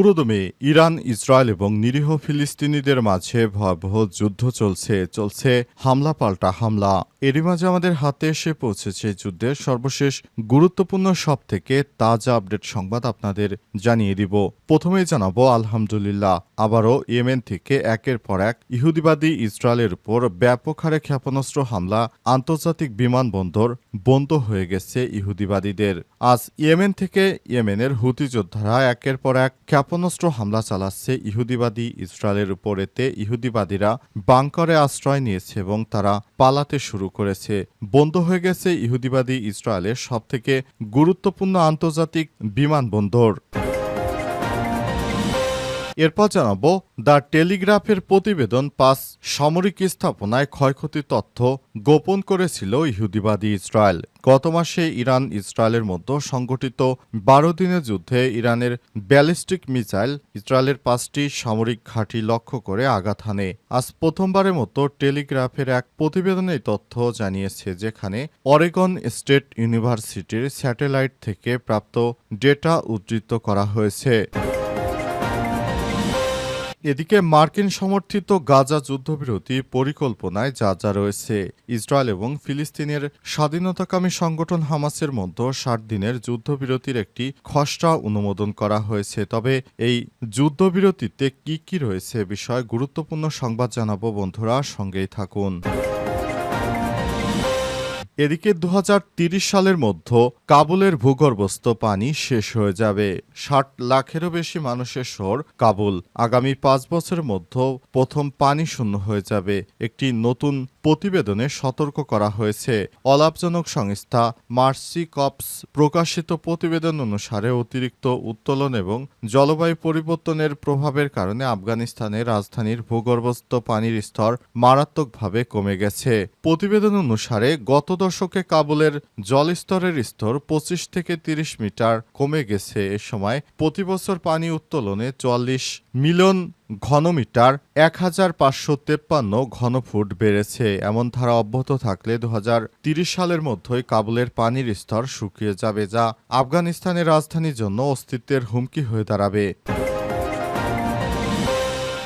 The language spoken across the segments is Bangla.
পুরোদমে ইরান, ইসরায়েল এবং নিরীহ ফিলিস্তিনিদের মাঝে ভয়াবহ যুদ্ধ চলছে চলছে হামলা পাল্টা হামলা। এরই মাঝে আমাদের হাতে এসে পৌঁছেছে যুদ্ধের সর্বশেষ গুরুত্বপূর্ণ সব থেকে তাজা আপডেট সংবাদ আপনাদের জানিয়ে দিব। প্রথমেই জানাব, আলহামদুলিল্লাহ, আবারও ইয়েমেন থেকে একের পর এক ইহুদিবাদী ইসরায়েলের উপর ব্যাপক হারে ক্ষেপণাস্ত্র হামলা, আন্তর্জাতিক বিমানবন্দর বন্ধ হয়ে গেছে ইহুদিবাদীদের। আজ ইয়েমেন থেকে ইয়েমেনের হুতি যোদ্ধারা একের পর এক ক্ষেপণাস্ত্র হামলা চালাচ্ছে ইহুদিবাদী ইসরায়েলের উপর এতে ইহুদিবাদীরা বাংকারে আশ্রয় নিয়েছে এবং তারা পালাতে শুরু করেছে। বন্ধ হয়ে গেছে ইহুদিবাদী ইসরায়েলের সবথেকে গুরুত্বপূর্ণ আন্তর্জাতিক বিমানবন্দর। এরপর জানাব, দ্য টেলিগ্রাফের প্রতিবেদন পাঁচ সামরিক স্থাপনায় ক্ষয়ক্ষতি তথ্য গোপন করেছিল ইহুদিবাদী ইসরায়েল। গত মাসে ইরান ইসরায়েলের মধ্যে সংগঠিত বারো দিনের যুদ্ধে ইরানের ব্যালিস্টিক মিসাইল ইসরায়েলের পাঁচটি সামরিক ঘাঁটি লক্ষ্য করে আঘাত হানে। আজ প্রথমবারের মতো টেলিগ্রাফের এক প্রতিবেদনে তথ্য জানিয়েছে যেখানে অরেগন স্টেট ইউনিভার্সিটির স্যাটেলাইট থেকে প্রাপ্ত ডেটা উদ্ধৃত করা হয়েছে। এদিকে মার্কিন সমর্থিত গাজা যুদ্ধবিরতি পরিকল্পনায় যা যা রয়েছে। ইসরায়েল এবং ফিলিস্তিনের স্বাধীনতাকামী সংগঠন হামাসের মধ্যে ষাট দিনের যুদ্ধবিরতির একটি খসড়া অনুমোদন করা হয়েছে। তবে এই যুদ্ধবিরতিতে কি কি রয়েছে বিষয়ে গুরুত্বপূর্ণ সংবাদ জানাব বন্ধুরা, সঙ্গেই থাকুন। এদিকে দু সালের মধ্যে কাবুলের ভূগর্ভস্থ পানি শেষ হয়ে যাবে। ষাট লাখেরও বেশি মানুষের শহর কাবুল। আগামী পাঁচ বছরের মধ্যে প্রথম পানি শূন্য হয়ে যাবে। একটি নতুন প্রতিবেদনে সতর্ক করা হয়েছে। অলাভজনক সংস্থা মার্সি কপস প্রকাশিত প্রতিবেদন অনুসারে অতিরিক্ত উত্তোলন এবং জলবায়ু পরিবর্তনের প্রভাবের কারণে আফগানিস্তানের রাজধানীর ভূগর্ভস্থ পানির স্তর মারাত্মকভাবে কমে গেছে। প্রতিবেদন অনুসারে গত দশকে কাবুলের জলস্তরের স্তর পঁচিশ থেকে তিরিশ মিটার কমে গেছে। এ সময় প্রতি বছর পানি উত্তোলনে চুয়াল্লিশ মিলিয়ন ঘনমিটার, এক হাজার পাঁচশো তেপ্পান্ন ঘনফুট বেড়েছে। এমন ধারা অব্যাহত থাকলে দু সালের মধ্যেই কাবুলের পানির স্তর শুকিয়ে যাবে, যা আফগানিস্তানের রাজধানীর জন্য অস্তিত্বের হুমকি হয়ে দাঁড়াবে।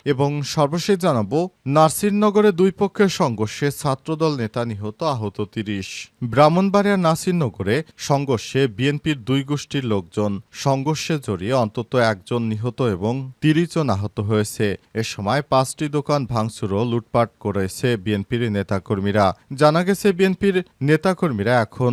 এবং সর্বশেষ জানাব, নাসিরনগরে দুই পক্ষের সংঘর্ষে ছাত্রদল নেতা নিহত আহত তিরিশ। ব্রাহ্মণবাড়িয়ার নাসিরনগরে সংঘর্ষে বিএনপির দুই গোষ্ঠীর লোকজন। সংঘর্ষে জড়িয়ে অন্তত একজন নিহত এবং তিরিশ জন আহত হয়েছে। এ সময় পাঁচটি দোকান ভাঙচুর ও লুটপাট করেছে বিএনপির নেতাকর্মীরা। জানা গেছে, বিএনপির নেতাকর্মীরা এখন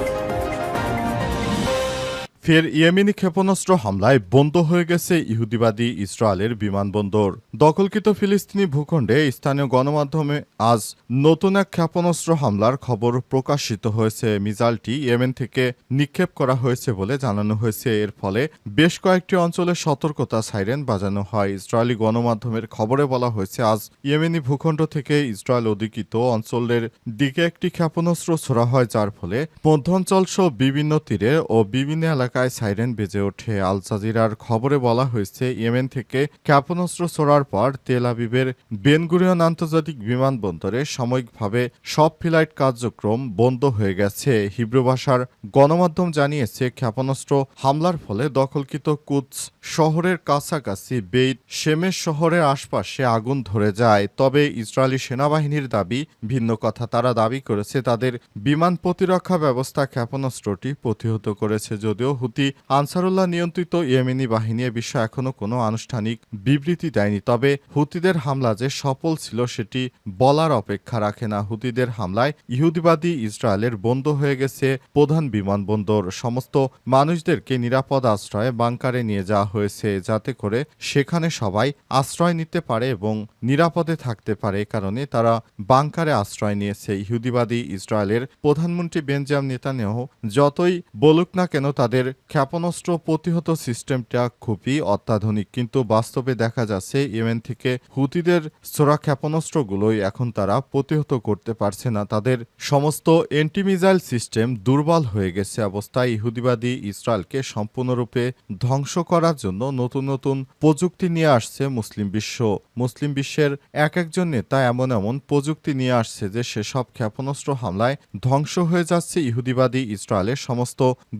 ফের ইয়েমেনি ক্ষেপণাস্ত্র হামলায় বন্ধ হয়ে গেছে ইহুদিবাদী ইসরায়েলের বিমানবন্দর। দখলকৃত ফিলিস্তিনি ভূখণ্ডে স্থানীয় গণমাধ্যমে আজ নতুন এক ক্ষেপণাস্ত্র হামলার খবর প্রকাশিত হয়েছে। মিসাইলটি ইয়েমেন থেকে নিক্ষেপ করা হয়েছে বলে জানানো হয়েছে। এর ফলে বেশ কয়েকটি অঞ্চলে সতর্কতা সাইরেন বাজানো হয়। ইসরায়েলি গণমাধ্যমের খবরে বলা হয়েছে, আজ ইয়েমেনি ভূখণ্ড থেকে ইসরায়েল অধিকৃত অঞ্চলের দিকে একটি ক্ষেপণাস্ত্র ছোড়া হয়, যার ফলে মধ্যাঞ্চল সহ বিভিন্ন তীরে ও বিভিন্ন এলাকায় সাইরেন বেজে ওঠে। আল জাজিরার খবরে বলা হয়েছে, ইয়েমেন থেকে ক্ষেপণাস্ত্র ছোড়ার পর তেল আবিবের বেনগুরিয়ন আন্তর্জাতিক বিমানবন্দরে সাময়িকভাবে সব ফ্লাইট কার্যক্রম বন্ধ হয়ে গেছে। হিব্রু ভাষার গণমাধ্যম জানিয়েছে, ক্ষেপণাস্ত্র হামলার ফলে দখলকৃত কুৎস শহরের কাছাকাছি বেইত শেমেশ শহরের আশপাশে আগুন ধরে যায়। তবে ইসরায়েলি সেনাবাহিনীর দাবি, ভিন্ন কথা তারা দাবি করেছে, তাদের বিমান প্রতিরক্ষা ব্যবস্থা ক্ষেপণাস্ত্রটি প্রতিহত করেছে, যদিও হুতি আনসারুল্লাহ নিয়ন্ত্রিত ইয়েমেনি বাহিনী বিষয়ে এখনও কোনো আনুষ্ঠানিক বিবৃতি দেয়নি। তবে হুতিদের হামলা যে সফল ছিল সেটি বলার অপেক্ষা রাখে না। হুতিদের হামলায় ইহুদিবাদী ইসরায়েলের বন্ধ হয়ে গেছে প্রধান বিমানবন্দর। সমস্ত মানুষদেরকে নিরাপদ আশ্রয়ে বাংকারে নিয়ে যাওয়া হয়েছে যাতে করে সেখানে সবাই আশ্রয় নিতে পারে এবং নিরাপদে থাকতে পারে। কারণে তারা বাংকারে আশ্রয় নিয়েছে। ইহুদিবাদী ইসরায়েলের প্রধানমন্ত্রী বেঞ্জাম নেতানিয়াহু যতই বলুক না কেন তাদের ক্ষেপণাস্ত্র প্রতিহত সিস্টেমটা খুবই অত্যাধুনিক, কিন্তু বাস্তবে দেখা যাচ্ছে ইয়েমেন থেকে হুতিদের ছোড়া ক্ষেপণাস্ত্রগুলোই এখন তারা প্রতিহত করতে পারছে না। তাদের সমস্ত এন্টিমিজাইল সিস্টেম দুর্বল হয়ে গেছে অবস্থায় ইহুদিবাদী ইসরায়েলকে সম্পূর্ণরূপে ধ্বংস করার জন্য। নতুন নতুন প্রযুক্তি নিয়ে আসছে মুসলিম বিশ্ব। মুসলিম বিশ্বের এক একজন নেতা এমন এমন প্রযুক্তি নিয়ে আসছে যে সেসব ক্ষেপণাস্ত্র হামলায় ধ্বংস হয়ে যাচ্ছে ইহুদিবাদী ইসরায়েলের সমস্ত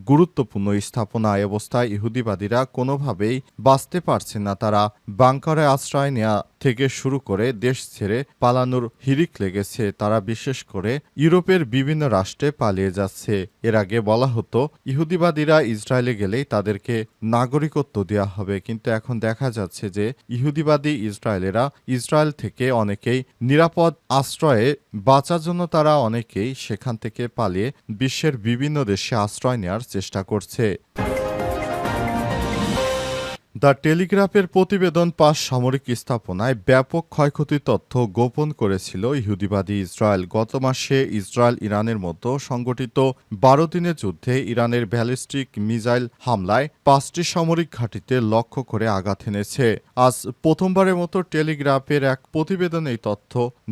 গুরুত্বপূর্ণ স্থাপনা অবস্থায় ইহুদিবাদীরা কোনোভাবেই বাঁচতে পারছে না। তারা বাংকারে আশ্রয় নেওয়া থেকে শুরু করে দেশ ছেড়ে পালানোর হিরিক লেগেছে। তারা বিশেষ করে ইউরোপের বিভিন্ন রাষ্ট্রে পালিয়ে যাচ্ছে। এর আগে বলা হতো, ইহুদিবাদীরা ইসরায়েলে গেলেই তাদেরকে নাগরিকত্ব দেওয়া হবে। কিন্তু এখন দেখা যাচ্ছে যে ইহুদিবাদী ইসরায়েলেরা ইসরায়েল থেকে অনেকেই নিরাপদ আশ্রয়ে বাঁচার জন্য তারা অনেকেই সেখান থেকে পালিয়ে বিশ্বের বিভিন্ন দেশে আশ্রয় নেওয়ার চেষ্টা করছে। দ্য টেলিগ্রাফের প্রতিবেদন পাশ সামরিক স্থাপনায় ব্যাপক ক্ষয়ক্ষতির তথ্য গোপন করেছিল ইহুদিবাদী ইসরায়েল। গত মাসে ইসরায়েল ইরানের মতো সংগঠিত বারো দিনের যুদ্ধে ইরানের ব্যালিস্টিক মিসাইল হামলায় পাঁচটি সামরিক ঘাঁটিতে লক্ষ্য করে আঘাত এনেছে। আজ প্রথমবারের মতো টেলিগ্রাফের এক প্রতিবেদন এই তথ্য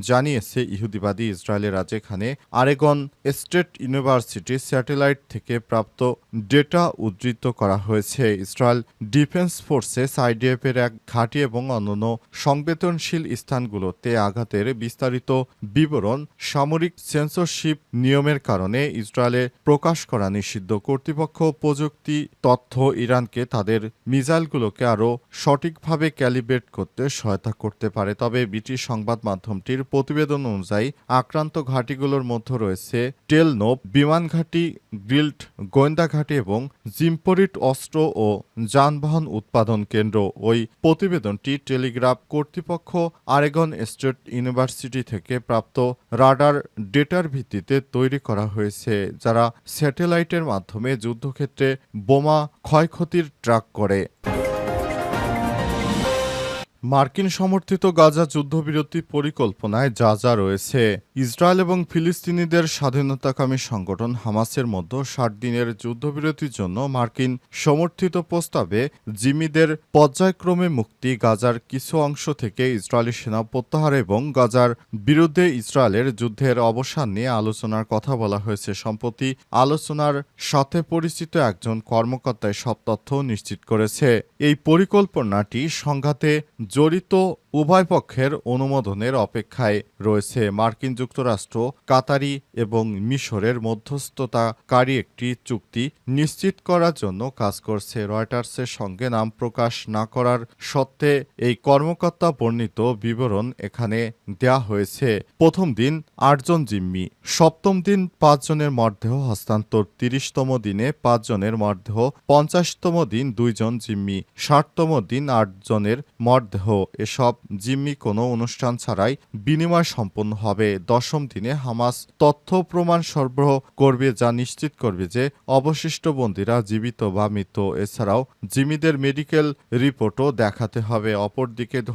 জানিয়েছে ইহুদিবাদী ইসরায়েলের রাজেখানে আরেগন স্টেট ইউনিভার্সিটি স্যাটেলাইট থেকে প্রাপ্ত ডেটা উদ্ধৃত করা হয়েছে। ইসরায়েল ডিফেন্স ফোর্সেস আইডিএফ এর এক ঘাঁটি এবং অন্যান্য সংবেদনশীল স্থানগুলোতে আঘাতের বিস্তারিত বিবরণ সামরিক সেন্সরশিপ নিয়মের কারণে ইসরায়েলে প্রকাশ করা নিষিদ্ধ কর্তৃপক্ষ প্রযুক্তি তথ্য ইরানকে তাদের মিসাইলগুলোকে আরও সঠিকভাবে ক্যালিব্রেট করতে সহায়তা করতে পারে। তবে ব্রিটিশ সংবাদ মাধ্যমটির প্রতিবেদন অনুযায়ী, আক্রান্ত ঘাঁটিগুলোর মধ্যে রয়েছে টেলনোপ বিমান ঘাঁটি, গ্রিল্ড, গোয়েন্দা ঘাঁটি এবং জিম্পোরিট অস্ত্র ও যানবাহন উৎপাদন কেন্দ্র। ওই প্রতিবেদনটি টেলিগ্রাফ কর্তৃপক্ষ আরেগন স্টেট ইউনিভার্সিটি থেকে প্রাপ্ত রাডার ডেটার ভিত্তিতে তৈরি করা হয়েছে, যারা স্যাটেলাইটের মাধ্যমে যুদ্ধক্ষেত্রে বোমা ক্ষয়ক্ষতির ট্রাক করে। মার্কিন সমর্থিত গাজা যুদ্ধবিরতি পরিকল্পনায় যা যা রয়েছে, ইসরায়েল এবং ফিলিস্তিনিদের স্বাধীনতাকামী সংগঠন হামাসের মধ্যে ষাট দিনের যুদ্ধবিরতির জন্য মার্কিন সমর্থিত প্রস্তাবে জিমিদের পর্যায়ক্রমে মুক্তি গাজার কিছু অংশ থেকে ইসরায়েলি সেনা প্রত্যাহার এবং গাজার বিরুদ্ধে ইসরায়েলের যুদ্ধের অবসান নিয়ে আলোচনার কথা বলা হয়েছে। সম্প্রতি আলোচনার সাথে পরিচিত একজন কর্মকর্তায় সব তথ্য নিশ্চিত করেছে। এই পরিকল্পনাটি সংঘাতে জড়িত উভয় পক্ষের অনুমোদনের অপেক্ষায় রয়েছে মার্কিন যুক্তরাষ্ট্র, কাতারি এবং মিশরের মধ্যস্থতাকারী একটি চুক্তি নিশ্চিত করার জন্য কাজ করছে। রয়টার্সের সঙ্গে নাম প্রকাশ না করার সত্ত্বে এই কর্মকর্তা বর্ণিত বিবরণ এখানে দেয়া হয়েছে। প্রথম দিন আটজন জিম্মি, সপ্তম দিন পাঁচজনের মরদেহ, হস্তান্তর তিরিশতম দিনে পাঁচজনের মরদেহ, পঞ্চাশতম দিন দুইজন জিম্মি, ষাটতম দিন আটজনের মরদেহ। এসব জিম্মি কোনো অনুষ্ঠান ছাড়াই বিনিময় সম্পন্ন হবে। দশম দিনে হামাস তথ্য প্রমাণ সরবরাহ করবে যা নিশ্চিত করবে যে অবশিষ্ট বন্দীরা জীবিত বা মৃত। এছাড়াও জিম্মিদের মেডিকেল রিপোর্টও দেখাতে হবে। অপরদিকে দু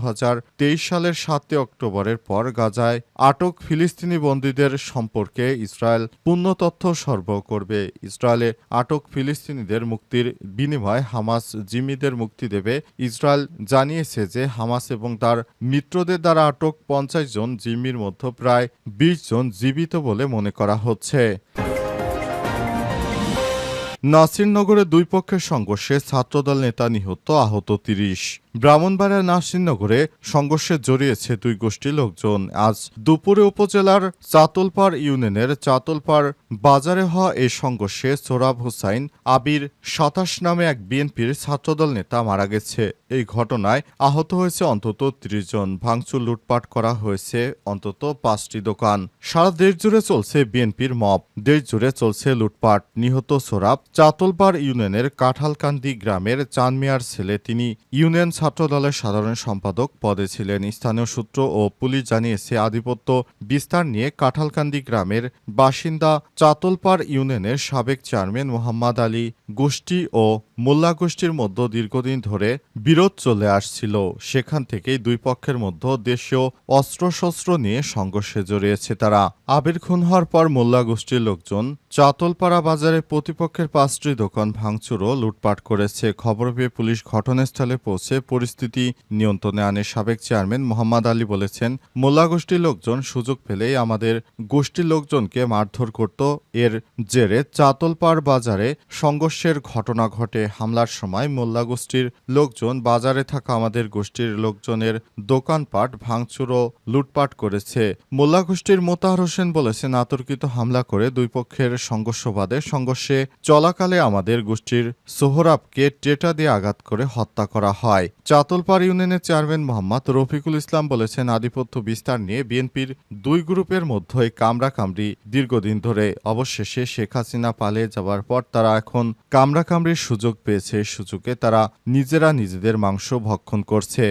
সালের সাতই অক্টোবরের পর গাজায় আটক ফিলিস্তিনি বন্দীদের সম্পর্কে ইসরায়েল পূর্ণ তথ্য সরবরাহ করবে। ইসরায়েলে আটক ফিলিস্তিনিদের মুক্তির বিনিময়ে হামাস জিম্মিদের মুক্তি দেবে। ইসরায়েল জানিয়েছে যে হামাস এবং তার মিত্রদের দ্বারা আটক পঞ্চাশ জন জিম্মির মধ্যে প্রায় বিশ জন জীবিত বলে মনে করা হচ্ছে। নাসিরনগরে দুই পক্ষের সংঘর্ষে ছাত্রদল নেতা নিহত, আহত তিরিশ। ব্রাহ্মণবাড়িয়া নাসিরনগরে সংঘর্ষে জড়িয়েছে দুই গোষ্ঠীর লোকজন। আজ দুপুরে উপজেলার চাতলপাড় ইউনিয়নের চাতলপাড় বাজারে হওয়া এই সংঘর্ষে সোরাব হুসাইন আবির সাতাশ নামে এক বিএনপির ছাত্রদল নেতা মারা গেছে। এই ঘটনায় আহত হয়েছে অন্তত ত্রিশ জন। ভাঙচুর লুটপাট করা হয়েছে অন্তত পাঁচটি দোকান। সারা দেশ জুড়ে চলছে বিএনপির মব। দেশ জুড়ে চলছে লুটপাট। নিহত সোরাব চাতলপাড় ইউনিয়নের কাঁঠালকান্দি গ্রামের চানমিয়ার ছেলে। তিনি ইউনিয়ন ছাত্র দলের সাধারণ সম্পাদক পদে ছিলেন স্থানীয় সূত্র ও পুলিশ জানিয়েছে আধিপত্য বিস্তার নিয়ে কাঁঠালকান্দি গ্রামের বাসিন্দা চাতলপাড় ইউনিয়নের সাবেক চেয়ারম্যান মোহাম্মদ আলী গোষ্ঠী ও মোল্লা গোষ্ঠীর মধ্যে দীর্ঘদিন ধরে বিরোধ চলে আসছিল। সেখান থেকেই দুই পক্ষের মধ্যে দেশীয় অস্ত্রশস্ত্র নিয়ে সংঘর্ষে জড়িয়েছে তারা। আবির খুন হওয়ার পর মোল্লা গোষ্ঠীর লোকজন চাতলপাড়া বাজারে প্রতিপক্ষের পাঁচটি দোকান ভাঙচুর ও লুটপাট করেছে। খবর পেয়ে পুলিশ ঘটনাস্থলে পৌঁছে পরিস্থিতি নিয়ন্ত্রণে আনে সাবেক চেয়ারম্যান মোহাম্মদ আলী বলেছেন, মোল্লা গোষ্ঠীর লোকজন সুযোগ পেলেই আমাদের গোষ্ঠীর লোকজনকে মারধর করত। এর জেরে চাতলপাড় বাজারে সংঘর্ষের ঘটনা ঘটে। হামলার সময় মোল্লা গোষ্ঠীর লোকজন বাজারে থাকা আমাদের গোষ্ঠীর লোকজনের দোকানপাট ভাঙচুর ও লুটপাট করেছে। মোল্লা গোষ্ঠীর মোতাহার হোসেন বলেছেন, আতর্কিত হামলা করে দুই পক্ষের সংঘর্ষ বাদে সংঘর্ষে চলাকালে আমাদের গোষ্ঠীর সোহরাবকে টেটা দিয়ে আঘাত করে হত্যা করা হয়। চাতলপাড় ইউনিয়নের চেয়ারম্যান মোহাম্মদ রফিকুল ইসলাম বলেছেন, আধিপত্য বিস্তার নিয়ে বিএনপির দুই গ্রুপের মধ্যে কামড়াকামড়ি দীর্ঘদিন ধরে। অবশেষে শেখ হাসিনা পালিয়ে যাওয়ার পর তারা এখন কামড়াকামড়ির সুযোগ পেয়েছে, সুযোগে তারা নিজেরা নিজেদের মাংস ভক্ষণ করছে।